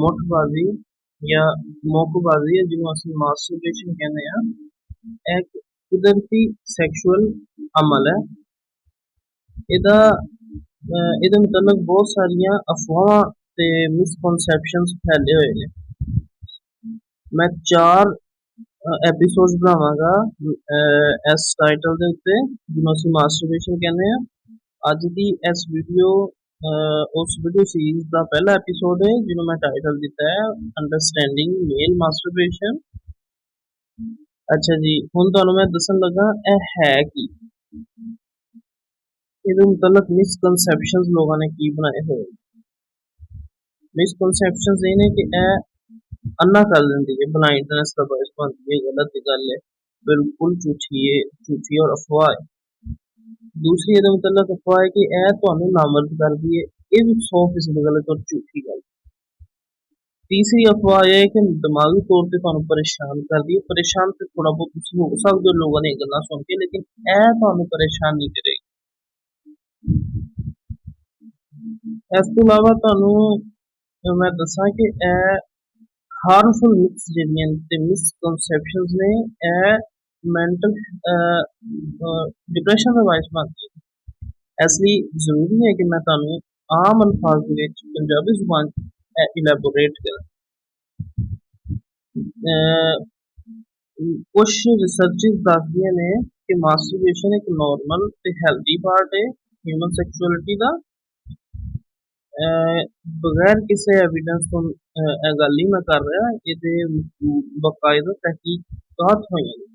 ਮੁੱਠਬਾਜ਼ੀ ਜਾਂ ਮੁੱਕਬਾਜ਼ੀ ਜਿਹਨੂੰ ਅਸੀਂ ਮਾਸਟਰਬੇਸ਼ਨ ਕਹਿੰਦੇ ਆ ਇਹ ਕੁਦਰਤੀ ਸੈਕਸ਼ੂਅਲ ਅਮਲ ਹੈ। ਇਹਦਾ ਇਹਦੇ ਮੁਤਲਕ ਬਹੁਤ ਸਾਰੀਆਂ ਅਫਵਾਹਾਂ ਤੇ ਮਿਸਕਨਸੈਪਸ਼ਨਸ ਫੈਲੇ ਹੋਏ ਨੇ। ਮੈਂ ਚਾਰ ਐਪੀਸੋਡਸ ਬਣਾਵਾਂਗਾ ਇਸ ਟਾਈਟਲ ਦੇ ਉੱਤੇ, ਜਿਹਨੂੰ ਅਸੀਂ ਮਾਸਟਰਬੇਸ਼ਨ ਕਹਿੰਦੇ ਆ ਅੱਜ ਦੀ ਇਸ ਵੀਡੀਓ ਉਸ ਵੀਡੀਓ ਸੀਰੀਜ਼ ਦਾ ਪਹਿਲਾ ਐਪੀਸੋਡ ਹੈ ਜਿਹਨੂੰ ਮੈਂ ਟਾਈਟਲ ਦਿੱਤਾ ਹੈ ਅੰਡਰਸਟੈਂਡਿੰਗ ਮੇਲ ਮਾਸਟਰਬੇਸ਼ਨ ਅੱਛਾ ਜੀ ਹੁਣ ਤੁਹਾਨੂੰ ਮੈਂ ਦੱਸਣ ਲੱਗਾ ਇਹ ਹੈ ਕੀ ਇਹਦੇ ਮੁਤਲਕ ਮਿਸਕਨਸੈਪਸ਼ਨਸ ਲੋਕਾਂ ਨੇ ਕੀ ਬਣਾਏ ਹੋਏ ਮਿਸਕਨਸੈਪਸ਼ਨਸ ਇਹ ਨੇ ਕਿ ਇਹ ਅੰਨਾ ਕਰ ਦਿੰਦੀ ਹੈ ਬਲਾਈਂਡਨੈਸ ਦਾ ਬਾਇਸ ਬਣਦੀ ਹੈ ਗਲਤ ਗੱਲ ਹੈ ਬਿਲਕੁਲ ਝੂਠੀ ਹੈ ਝੂਠੀ ਔਰ ਅਫਵਾਹ ਹੈ ਦੂਸਰੀ ਇਹਦੇ ਮੁਤਲਕ ਅਫਵਾਹ ਹੈ ਕਿ ਇਹ ਤੁਹਾਨੂੰ ਨਾਮਰਦ ਕਰਦੀ ਹੈ। ਇਹ ਵੀ 100% ਗਲਤ ਔਰ ਝੂਠੀ ਗੱਲ। ਤੀਸਰੀ ਅਫਵਾਹ ਇਹ ਹੈ ਕਿ ਦਿਮਾਗੀ ਤੌਰ ਤੇ ਤੁਹਾਨੂੰ ਪਰੇਸ਼ਾਨ ਕਰਦੀ ਹੈ। ਪਰੇਸ਼ਾਨ ਤੇ ਥੋੜਾ ਬਹੁਤ ਤੁਸੀਂ ਹੋ ਸਕਦੇ ਹੋ, ਲੋਕਾਂ ਨੇ ਗੱਲਾਂ ਸੁਣ ਕੇ, ਲੇਕਿਨ ਇਹ ਤੁਹਾਨੂੰ ਪਰੇਸ਼ਾਨ ਨਹੀਂ ਕਰੇਗੀ। ਇਸ ਤੋਂ ਇਲਾਵਾ ਤੁਹਾਨੂੰ ਮੈਂ ਦੱਸਾਂ ਕਿ ਇਹ ਹਾਰਮਫੁਲ ਮਿਕਸ ਜਿਹੜੀਆਂ ਤੇ ਮਿਸਕਨਸੈਪਸ਼ਨਸ ਨੇ, ਇਹ ਮੈਂਟਲ ਡਿਪਰੈਸ਼ਨ uh, uh, ਦਾ ਵਾਇਸ ਬਣਦੀ ਹੈ ਇਸ ਲਈ ਜ਼ਰੂਰੀ ਹੈ ਕਿ ਮੈਂ ਤੁਹਾਨੂੰ ਆਮ ਅਲਫਾਜ਼ ਦੇ ਵਿੱਚ ਪੰਜਾਬੀ ਜ਼ੁਬਾਨ ਇਲੈਬੋਰੇਟ ਕਰਾਂ। ਕੁਝ ਰਿਸਰਚਸ ਦੱਸਦੀਆਂ ਨੇ ਕਿ ਮਾਸਟਰਬੇਸ਼ਨ ਇੱਕ ਨਾਰਮਲ ਤੇ ਹੈਲਦੀ ਪਾਰਟ ਹੈ ਹਿਊਮਨ ਸੈਕਸ਼ੁਅਲਿਟੀ ਦਾ। ਬਗੈਰ ਕਿਸੇ ਐਵੀਡੈਂਸ ਤੋਂ ਇਹ ਗੱਲ ਹੀ ਮੈਂ ਕਰ ਰਿਹਾ, ਇਹਦੇ ਬਕਾਇਦਾ ਤਹਿਕੀਕਾਤ ਹੋਈਆਂ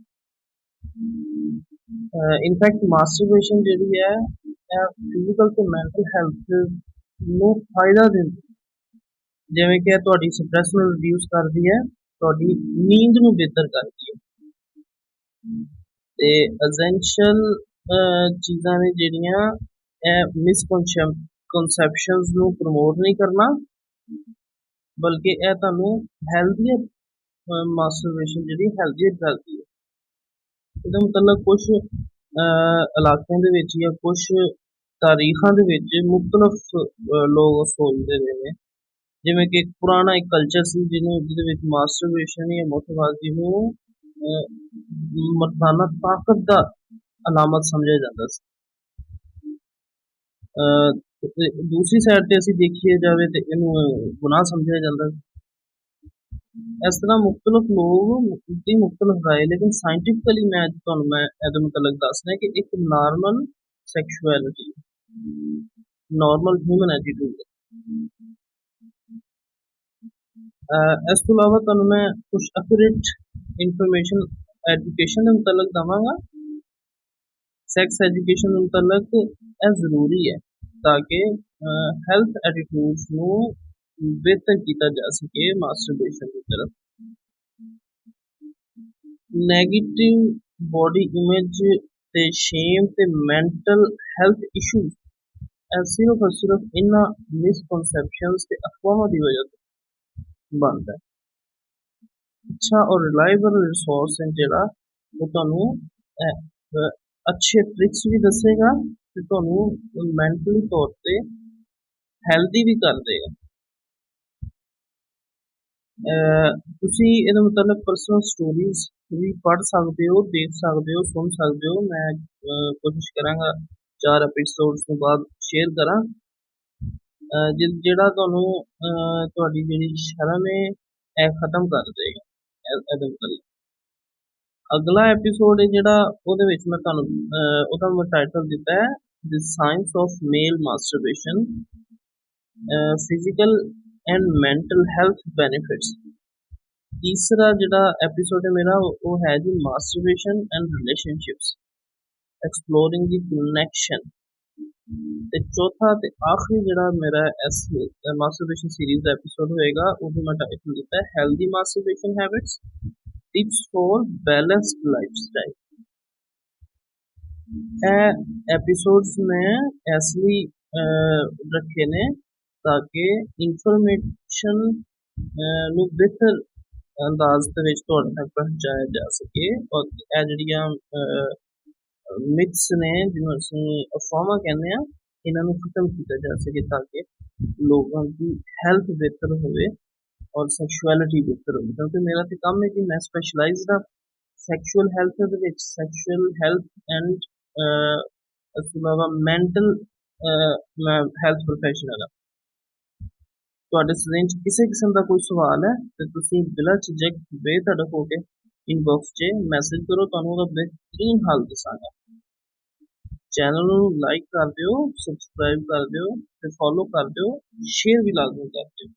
ਇਨਫੈਕਟ ਮਾਸਟਰਬੇਸ਼ਨ ਜਿਹੜੀ ਹੈ, ਇਹ ਫਿਜ਼ੀਕਲ ਤੇ ਮੈਂਟਲ ਹੈਲਥ ਨੂੰ ਫਾਇਦਾ ਦਿੰਦੀ ਜਿਵੇਂ ਕਿ ਤੁਹਾਡੀ ਸਟ੍ਰੈਸ ਨੂੰ ਰਿਡਿਊਸ ਕਰਦੀ ਹੈ, ਤੁਹਾਡੀ ਨੀਂਦ ਨੂੰ ਬਿਹਤਰ ਕਰਦੀ ਹੈ। ਤੇ ਐਸੈਂਸ਼ੀਅਲ ਚੀਜ਼ਾਂ ਨੇ ਜਿਹੜੀਆਂ, ਇਹ ਮਿਸਕਨਸੈਪਸ਼ਨਸ ਨੂੰ ਪ੍ਰਮੋਟ ਨਹੀਂ ਕਰਨਾ, ਬਲਕਿ ਇਹ ਤੁਹਾਨੂੰ ਹੈਲਦੀ ਮਾਸਟਰਬੇਸ਼ਨ ਜਿਹੜੀ ਹੈਲਦੀ ਕਰਦੀ ਹੈ। ਇਹਦਾ ਮਤਲਬ ਕੁਝ ਇਲਾਕਿਆਂ ਦੇ ਵਿੱਚ ਜਾਂ ਕੁਝ ਤਾਰੀਖਾਂ ਦੇ ਵਿੱਚ ਮੁxtਲਫ ਲੋਕ ਸੋਚਦੇ ਰਹੇ ਨੇ। ਜਿਵੇਂ ਕਿ ਪੁਰਾਣਾ ਇੱਕ ਕਲਚਰ ਸੀ ਜਿਹਨੂੰ ਜਿਹਦੇ ਵਿੱਚ ਮਾਸਟਰਬੇਸ਼ਨ ਜਾਂ ਮੁੱਠਬਾਜ਼ੀ ਨੂੰ ਮਰਦਾਨਾ ਤਾਕਤ ਦਾ ਅਲਾਮਤ ਸਮਝਿਆ ਜਾਂਦਾ ਸੀ। ਦੂਸਰੀ ਸਾਈਡ ਤੇ ਅਸੀਂ ਦੇਖੀਏ ਜਾਵੇ ਤੇ ਇਹਨੂੰ ਗੁਨਾਹ ਸਮਝਿਆ ਜਾਂਦਾ ਸੀ। ਇਸ ਤਰ੍ਹਾਂ ਮੁxtਲਫ ਲੋਕ ਦੀ ਮੁxtਲਫ ਰਾਏ ਲੇਕਿਨ ਸਾਇੰਟਿਫਿਕਲੀ ਮੈਂ ਤੁਹਾਨੂੰ ਮੈਂ ਇਹਦੇ ਮੁਤਲਕ ਦੱਸ ਕਿ ਇੱਕ normal sexuality normal human attitude ਇਸ ਤੋਂ ਇਲਾਵਾ ਤੁਹਾਨੂੰ ਮੈਂ ਕੁਝ ਅਕੂਰੇਟ ਇਨਫੋਰਮੇਸ਼ਨ ਐਜੂਕੇਸ਼ਨ ਦੇ ਮੁਤਲਕ ਦਵਾਂਗਾ। ਸੈਕਸ ਐਜੂਕੇਸ਼ਨ ਦੇ ਮੁਤਲਕ ਇਹ ਜ਼ਰੂਰੀ ਹੈ ਤਾਂ ਕਿ ਹੈਲਥ ਐਟੀਟਿਊਡਸ ਨੂੰ ਬਿਹਤਰ ਕੀਤਾ ਜਾ ਸਕੇ ਮਾਸਟਰਬੇਸ਼ਨ ਦੀ ਤਰਫ। ਨੈਗੇਟਿਵ ਬੋਡੀ ਇਮੇਜ ਤੇ ਸ਼ੇਮ ਤੇ ਮੈਂਟਲ ਹੈਲਥ ਇਸ਼ੂ ਇਹ ਸਿਰਫ ਸਿਰਫ ਇਹਨਾਂ ਮਿਸਕਨਸੈਪਸ਼ਨਸ ਤੇ ਅਫਵਾਹਾਂ ਦੀ ਵਜ੍ਹਾ ਤੋਂ ਬਣਦਾ ਅੱਛਾ ਔਰ ਰਿਲਾਇਬਲ ਰਿਸੋਰਸ ਹੈ ਜਿਹੜਾ ਉਹ ਤੁਹਾਨੂੰ ਅੱਛੇ ਟ੍ਰਿਕਸ ਵੀ ਦੱਸੇਗਾ ਤੇ ਤੁਹਾਨੂੰ ਮੈਂਟਲੀ ਤੌਰ ਤੇ ਹੈਲਦੀ ਵੀ ਕਰ ਦੇਗਾ। ਤੁਸੀਂ ਇਹਦੇ ਮੁਤਲਕ ਪਰਸਨਲ ਸਟੋਰੀਜ਼ ਵੀ ਪੜ੍ਹ ਸਕਦੇ ਹੋ, ਦੇਖ ਸਕਦੇ ਹੋ, ਸੁਣ ਸਕਦੇ ਹੋ। ਮੈਂ ਕੋਸ਼ਿਸ਼ ਕਰਾਂਗਾ ਚਾਰ ਐਪੀਸੋਡਸ ਤੋਂ ਬਾਅਦ ਸ਼ੇਅਰ ਕਰਾਂ। ਜਿਹੜਾ ਤੁਹਾਨੂੰ ਤੁਹਾਡੀ ਜਿਹੜੀ ਸ਼ਰਮ ਹੈ ਇਹ ਖਤਮ ਕਰ ਦੇਗਾ। ਇਹਦੇ ਮੁਤਲਕ ਅਗਲਾ ਐਪੀਸੋਡ ਹੈ ਜਿਹੜਾ, ਉਹਦੇ ਵਿੱਚ ਮੈਂ ਤੁਹਾਨੂੰ ਉਹਦਾ ਮੈਂ ਟਾਈਟਲ ਦਿੱਤਾ ਹੈ the science of male masturbation physical and mental health benefits ਤੀਸਰਾ ਜਿਹੜਾ ਐਪੀਸੋਡ ਹੈ ਮੇਰਾ ਉਹ ਹੈ ਜੀ ਮਾਸਟਰਬੇਸ਼ਨ ਐਂਡ ਰਿਲੇਸ਼ਨਸ਼ਿਪਸ ਐਕਸਪਲੋਰਿੰਗ ਦੀ ਕਨੈਕਸ਼ਨ ਤੇ ਚੌਥਾ ਤੇ ਆਖਰੀ ਜਿਹੜਾ ਮੇਰਾ ਇਸ ਮਾਸਟਰਬੇਸ਼ਨ ਸੀਰੀਜ਼ ਦਾ ਐਪੀਸੋਡ ਹੋਏਗਾ ਉਹਨੂੰ ਮੈਂ ਟਾਈਟਲ ਦਿੱਤਾ ਹੈ healthy masturbation habits tips for balanced lifestyle ਇਹ ਐਪੀਸੋਡਸ ਮੈਂ ਇਸ ਲਈ ਰੱਖੇ ਨੇ ਤਾਂ ਕਿ ਇਨਫੋਰਮੇਸ਼ਨ ਨੂੰ ਬਿਹਤਰ ਅੰਦਾਜ਼ ਦੇ ਵਿੱਚ ਤੁਹਾਡੇ ਤੱਕ ਪਹੁੰਚਾਇਆ ਜਾ ਸਕੇ। ਔਰ ਇਹ ਜਿਹੜੀਆਂ ਮਿਥਸ ਨੇ, ਜਿਹਨੂੰ ਅਸੀਂ ਅਫਵਾਹਾਂ ਕਹਿੰਦੇ ਆ ਇਹਨਾਂ ਨੂੰ ਖਤਮ ਕੀਤਾ ਜਾ ਸਕੇ ਤਾਂ ਕਿ ਲੋਕਾਂ ਦੀ ਹੈਲਥ ਬਿਹਤਰ ਹੋਵੇ ਔਰ ਸੈਕਸ਼ੁਅਲਿਟੀ ਬਿਹਤਰ ਹੋਵੇ। ਕਿਉਂਕਿ ਮੇਰਾ ਤੇ ਕੰਮ ਹੈ ਕਿ ਮੈਂ ਸਪੈਸ਼ਲਾਈਜ਼ਡ ਹਾਂ। ਸੈਕਸ਼ੁਅਲ ਹੈਲਥ ਦੇ ਵਿੱਚ ਸੈਕਸ਼ੁਅਲ ਹੈਲਥ ਐਂਡ ਇਸ ਤੋਂ ਇਲਾਵਾ ਮੈਂਟਲ ਮੈਂ ਹੈਲਥ ਪ੍ਰੋਫੈਸ਼ਨਲ ਆ ਤੁਹਾਡੇ ਸਰੀਰ 'ਚ ਕਿਸੇ ਕਿਸਮ ਦਾ ਕੋਈ ਸਵਾਲ ਹੈ, ਤੇ ਤੁਸੀਂ ਬਿਲਾ ਝਿਜਕ ਬੇਧੜਕ ਹੋ ਕੇ ਇਨਬਾਕਸ 'ਚ ਮੈਸੇਜ ਕਰੋ, ਤੁਹਾਨੂੰ ਉਹਦਾ ਬਿਹਤਰੀਨ ਹੱਲ ਦੱਸਾਂਗਾ। ਚੈਨਲ ਨੂੰ ਲਾਈਕ ਕਰ ਦਿਓ ਸਬਸਕ੍ਰਾਈਬ ਕਰ ਦਿਓ, ਤੇ ਫੋਲੋ ਕਰ ਦਿਓ ਸ਼ੇਅਰ ਵੀ ਲਾਜ਼ਮੀ ਕਰ ਦਿਓ।